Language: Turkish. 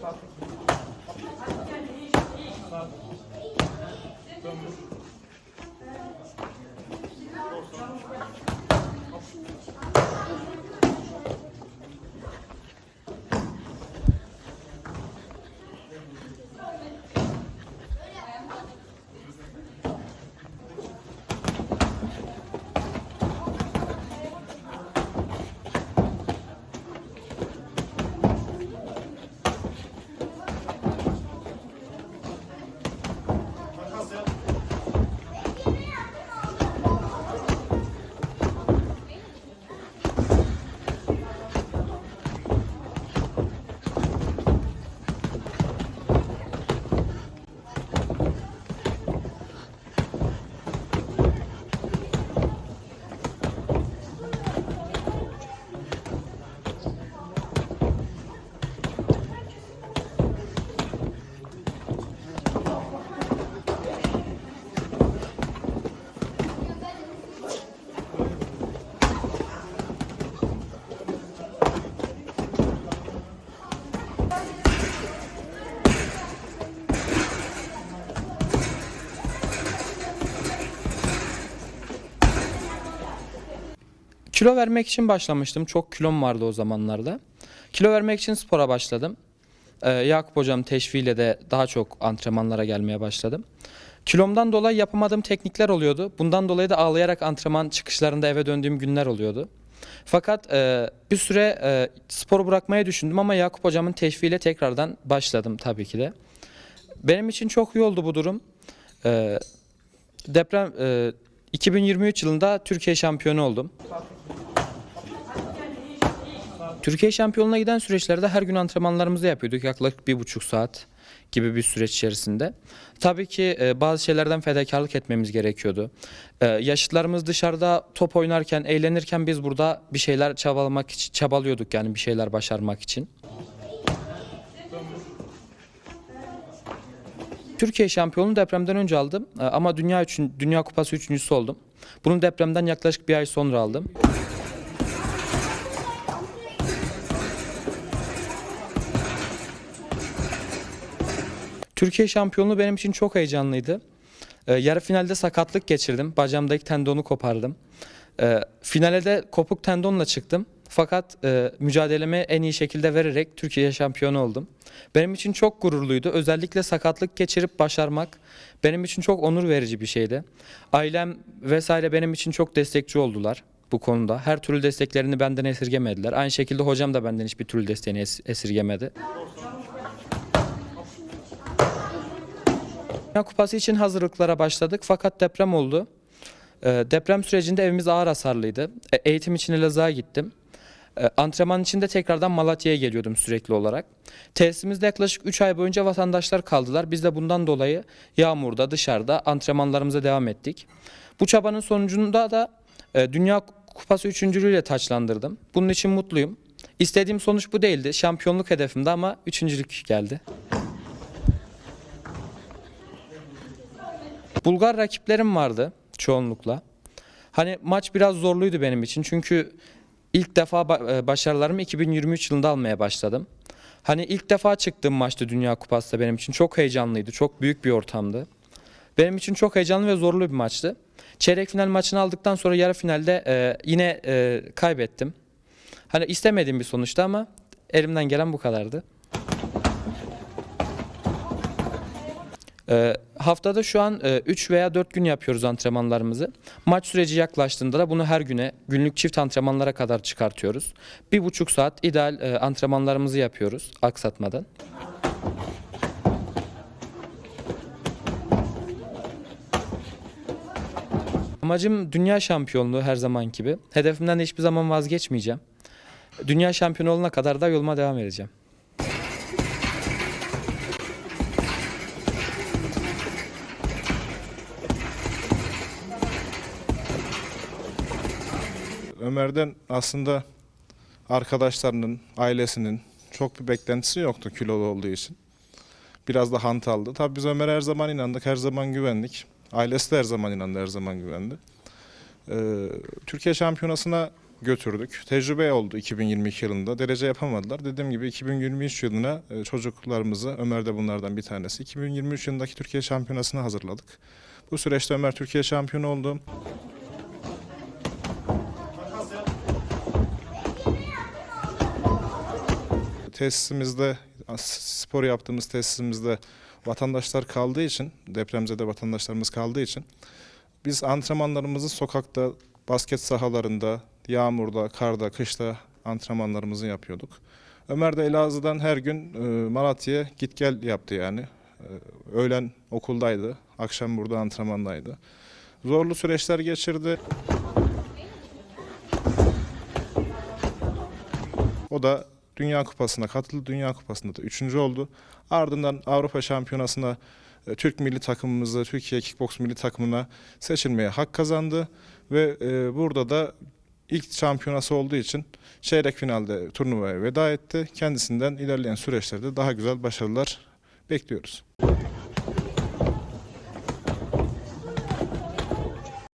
Sağ. Sağ. Sağ. Kilo vermek için başlamıştım. Çok kilom vardı o zamanlarda. Kilo vermek için spora başladım. Ee, Yakup hocam teşviğiyle de daha çok antrenmanlara gelmeye başladım. Kilomdan dolayı yapamadığım teknikler oluyordu. Bundan dolayı da ağlayarak antrenman çıkışlarında eve döndüğüm günler oluyordu. Fakat e, bir süre e, sporu bırakmayı düşündüm ama Yakup hocamın teşviğiyle tekrardan başladım tabii ki de. Benim için çok iyi oldu bu durum. E, deprem e, 2023 yılında Türkiye şampiyonu oldum. Türkiye şampiyonluğuna giden süreçlerde her gün antrenmanlarımızı yapıyorduk. Yaklaşık bir buçuk saat gibi bir süreç içerisinde. Tabii ki e, bazı şeylerden fedakarlık etmemiz gerekiyordu. E, yaşıtlarımız dışarıda top oynarken, eğlenirken biz burada bir şeyler çabalamak için, çabalıyorduk yani bir şeyler başarmak için. Türkiye şampiyonluğunu depremden önce aldım E, ama dünya üçün, dünya kupası üçüncüsü oldum. Bunu depremden yaklaşık bir ay sonra aldım. Türkiye şampiyonluğu benim için çok heyecanlıydı. Ee, yarı finalde sakatlık geçirdim. Bacağımdaki tendonu kopardım. Ee, finale de kopuk tendonla çıktım. Fakat e, mücadelemi en iyi şekilde vererek Türkiye şampiyonu oldum. Benim için çok gururluydu. Özellikle sakatlık geçirip başarmak benim için çok onur verici bir şeydi. Ailem vesaire benim için çok destekçi oldular bu konuda. Her türlü desteklerini benden esirgemediler. Aynı şekilde hocam da benden hiçbir türlü desteğini es- esirgemedi. Dünya Kupası için hazırlıklara başladık fakat deprem oldu. Ee, deprem sürecinde evimiz ağır hasarlıydı. E, eğitim için Elazığ'a gittim. E, antrenman için de tekrardan Malatya'ya geliyordum sürekli olarak. Tesisimizde yaklaşık 3 ay boyunca vatandaşlar kaldılar. Biz de bundan dolayı yağmurda dışarıda antrenmanlarımıza devam ettik. Bu çabanın sonucunda da e, Dünya Kupası üçüncülüğüyle taçlandırdım. Bunun için mutluyum. İstediğim sonuç bu değildi. Şampiyonluk hedefimdi ama üçüncülük geldi. Bulgar rakiplerim vardı çoğunlukla. Hani maç biraz zorluydu benim için çünkü ilk defa e, başarılarımı 2023 yılında almaya başladım. Hani ilk defa çıktığım maçtı Dünya Kupası da benim için çok heyecanlıydı, çok büyük bir ortamdı. Benim için çok heyecanlı ve zorlu bir maçtı. Çeyrek final maçını aldıktan sonra yarı finalde e, yine e, kaybettim. Hani istemediğim bir sonuçtu ama elimden gelen bu kadardı. Ee, haftada şu an 3 veya 4 gün yapıyoruz antrenmanlarımızı. Maç süreci yaklaştığında da bunu her güne günlük çift antrenmanlara kadar çıkartıyoruz. Bir buçuk saat ideal e, antrenmanlarımızı yapıyoruz aksatmadan. Amacım dünya şampiyonluğu her zaman gibi. Hedefimden de hiçbir zaman vazgeçmeyeceğim. Dünya şampiyonu olana kadar da yoluma devam edeceğim. Ömer'den aslında arkadaşlarının, ailesinin çok bir beklentisi yoktu kilolu olduğu için. Biraz da hantaldı. Tabii biz Ömer'e her zaman inandık, her zaman güvendik. Ailesi de her zaman inandı, her zaman güvendi. Ee, Türkiye şampiyonasına götürdük. Tecrübe oldu 2022 yılında. Derece yapamadılar. Dediğim gibi 2023 yılına e, çocuklarımızı, Ömer de bunlardan bir tanesi, 2023 yılındaki Türkiye Şampiyonası'na hazırladık. Bu süreçte Ömer Türkiye şampiyonu oldu. Tesisimizde, spor yaptığımız tesisimizde vatandaşlar kaldığı için, depremzede vatandaşlarımız kaldığı için biz antrenmanlarımızı sokakta, basket sahalarında, yağmurda, karda, kışta antrenmanlarımızı yapıyorduk. Ömer de Elazığ'dan her gün e, Malatya'ya git gel yaptı yani. E, Öğlen okuldaydı, akşam burada antrenmandaydı. Zorlu süreçler geçirdi. O da Dünya Kupası'na katıldı. Dünya Kupası'nda da üçüncü oldu. Ardından Avrupa Şampiyonası'na e, Türk milli takımımızı, Türkiye Kickbox milli takımına seçilmeye hak kazandı. Ve e, burada da ilk şampiyonası olduğu için çeyrek finalde turnuvaya veda etti. Kendisinden ilerleyen süreçlerde daha güzel başarılar bekliyoruz.